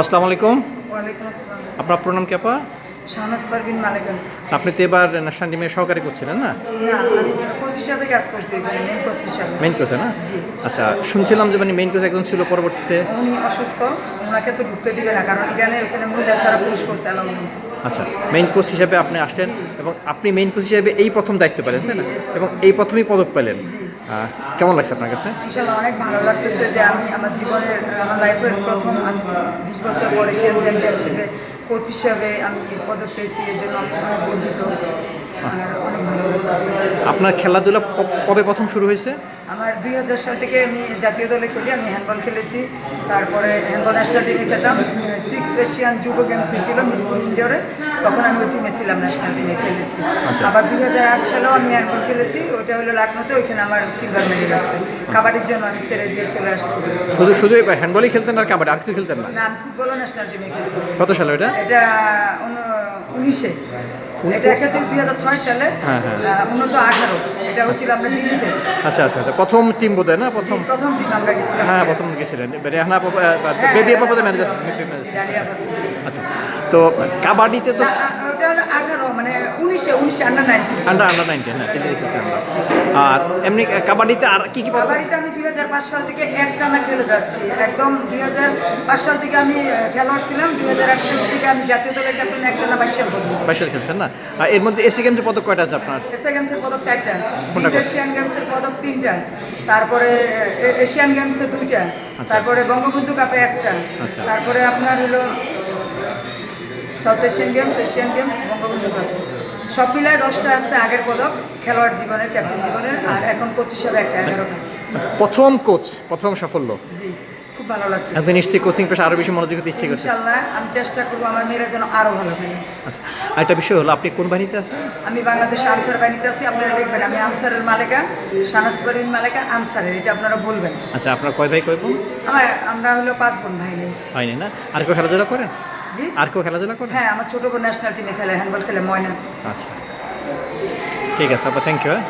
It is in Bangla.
আসসালামু আলাইকুম। আপনার প্রণাম কি আপা? শাহনাজ পারভিন মালেকা আপনি তো এবার ন্যাশনাল টিমে সহকারী করছিলেন না? কোচ হিসাবে কাজ করছি মেন কোচ হিসাবে। মেইন কোচে না? জি। আচ্ছা শুনছিলাম যে মানে মেইন কোচ একজন ছিল পরবর্তীতে। উনি অসুস্থ ওনাকে তো ঢুকতে দিবে না কারণ ইরানে ওখানে মহিলা ছাড়া পুরুষ কোচ আচ্ছা মেইন কোচ হিসেবে আপনি আসলেন এবং আপনি মেইন কোচ হিসেবে এই প্রথম দায়িত্ব পেলেন তাই না। এবং এই প্রথমেই পদক পেলেন। কেমন লাগছে আপনার কাছে? অনেক ভালো লাগতেছে যে আমি আমার জীবনের আমার লাইফের প্রথম আমি বিশ বছর পর এশিয়ান চ্যাম্পিয়নশিপে কোচ হিসাবে আমি পদক পেয়েছি এর জন্য অনেক গর্বিত। আর অনেক ভালো লাগতেছে। আপনার খেলাধুলা কবে প্রথম শুরু হয়েছে? আমার দুই হাজার সাল থেকে আমি জাতীয় দলে খেলি আমি হ্যান্ডবল খেলেছি। তারপরে হ্যান্ডবল ন্যাশনাল টিমে খেতাম সিক্স এশিয়ান যুব গেমস হয়েছিল মিরপুর ইন্ডোরে তখন আমি ওই টিমে ছিলাম ন্যাশনাল টিমে খেলেছি। আচ্ছা। আবার দুই হাজার আট সালেও আমি হ্যান্ডবল খেলেছি। ওটা হলো লাকনোতে ওইখানে আমার সিলভার মেডেল আছে। কাবাডির জন্য আমি ছেড়ে দিয়ে চলে আসছি। শুধু শুধু হ্যান্ডবলই খেলতেন আর কাবাডি আর কিছু খেলতেন না? না আমি ফুটবলও ন্যাশনাল টিমে খেলছি। কত সালে এটা এটা উনিশে। এটা খেলছি দুই হাজার ছয় সালে হ্যাঁ, হ্যাঁ। উন্নত আঠারো। এটা হচ্ছিল আপনার দিল্লিতে। আচ্ছা আচ্ছা আচ্ছা। প্রথম টিম বোধহয় না? প্রথম প্রথম টিম আমরা গেছিলাম। হ্যাঁ প্রথম গেছিলেন। রেহানা হ্যাঁ, বেবি আপা ম্যানেজার আচ্ছা। তো কাবাডিতে তো ওটা আঠারো মানে উনিশে উনিশে under nineteen under under nineteen হ্যাঁ আমরা। আর এমনি কাবাডিতে আর কি কি কাবাডিতে আমি দুই হাজার পাঁচ সাল থেকে এক টানা খেলে যাচ্ছি। একদম দুই হাজার পাঁচ সাল থেকে আমি খেলোয়াড় ছিলাম। দুই হাজার আট সাল থেকে আমি জাতীয় দলের ক্যাপ্টেন এক টানা বাইশ সাল পর্যন্ত। বাইশাল খেলছেন না? এর মধ্যে এসি গেমসের পদক কয়টা আছে আপনার? এসএ গেমসের পদক চারটা। এশিয়ান গেমসের পদক তিনটা। তারপরে এশিয়ান গেমসে দুইটা। তারপরে বঙ্গবন্ধু কাপে একটা। আচ্ছা। তারপরে আপনার হলো south Asian games Asian games Bangabandhu cup সব মিলায় দশটা আছে আগের পদক খেলোয়াড় জীবনের ক্যাপ্টেন জীবনের আর এখন কোচ হিসাবে একটা এগারোটা। প্রথম কোচ প্রথম সাফল্য। জি। খুব ভালো লাগছে আপনি নিশ্চয়ই কোচিং পেশা আরও বেশি মনোযোগ দিতে ইচ্ছে করছে ইনশাল্লাহ আমি চেষ্টা করব আমার মেয়েরা যেন আরও ভালো খেলে আচ্ছা আরেকটা বিষয় হলো আপনি কোন বাহিনীতে আছেন? আমি বাংলাদেশ আনসার বাহিনীতে আছি আপনারা দেখবেন আমি আনসারের মালিকা সানাসবাড়ির মালিকা আনসারের এটা আপনারা বলবেন। আচ্ছা আপনার কয় ভাই কয় বোন? আমার আমরা হলো পাঁচ বোন ভাই নেই হয়নি না? আর কেউ খেলাধুলা করেন? জি। আর কেউ খেলাধুলা করেন? হ্যাঁ আমার ছোট বোন ন্যাশনাল টিমে খেলে হ্যান্ডবল খেলে ময়না। আচ্ছা। ঠিক আছে আপা থ্যাংক ইউ